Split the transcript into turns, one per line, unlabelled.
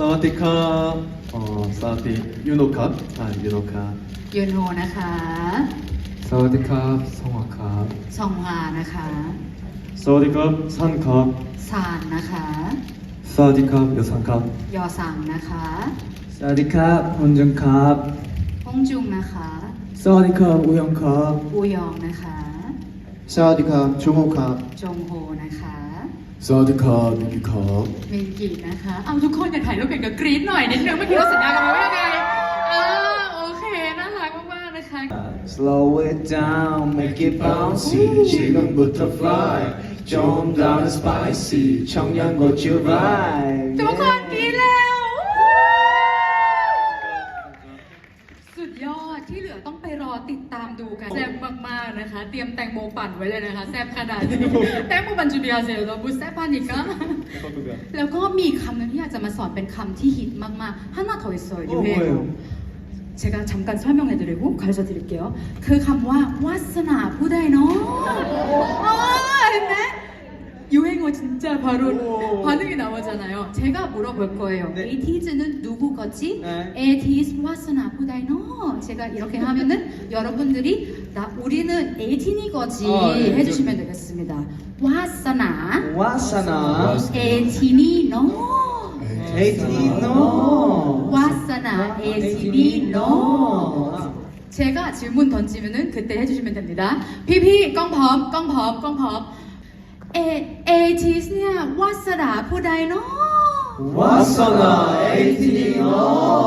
สวัสดีครับอ๋อสวัสดียูโนครับอ่ายูโนครับ
ยูโนนะคะ
สวัสดีครับสวัสดีครับ
ซองฮานะคะ
สวัสดีครับซันครับ
ซานนะคะ
สวัสดีครับยซันครับ
ยอซังนะคะ
สวัสดีครับฮุนจุนครับ
ฮงจุงนะคะ
สวัสดีครับอุยองครับ
อูยองนะคะ
สวัสดีครับจุงโฮครับ
จงโฮนะคะ
สวัสดีครับมิกิครับ
มินกินะคะ เอาทุกคนอย่าถ่ายรูปเก่งกับกรี๊ดหน่อยนิดนึงเมื่อกี้เราสัญญากันไว้ว่ายังไงเออโอเค น่ารักมากๆนะคะ
Slow it down, make it bouncy. 지금부터 fly. 좀 더 spicy. 청양고추 vibe.
ทุกคนกรี๊ด ๊ด ที่เหลือต้องไปรอติดตามดูกันแซ่บมากๆนะคะ เตรียมแตงโมปั่นไว้เลยนะคะแซ่บขนาดนี้แตงโมปั่นจูเบียเซลเราบุแซ่บปานิก้า แล้วก็มีคำหนึงที่อยากจะมาสอนเป็นคำที่ฮิตมากๆ 하나 더 있어요.
어,
유행어.
뭐예요?
제가 잠깐 설명해드리고 가르쳐 드릴게요. 그คำว่า 와스나 부다이노. 아, 진짜 바로
오.
반응이 나오잖아요. 제가 물어볼 거예요.
네.
에티즈는 누구 거지?
네.
에티즈 와스나 부다이노. 제가 이렇게 하면은 여러분들이 나 우리는 에티니 거지
아, 네.
해주시면 되겠습니다. 와스나.
와사나.
에티니 노.
에이티니 노.
와사나 에티니 노. 제가 질문 던지면은 그때 해주시면 됩니다. 피피 เอเอทิสเนี่ยวัสดาผู้ใดเนาะ
วัสดาเอทีเนาะ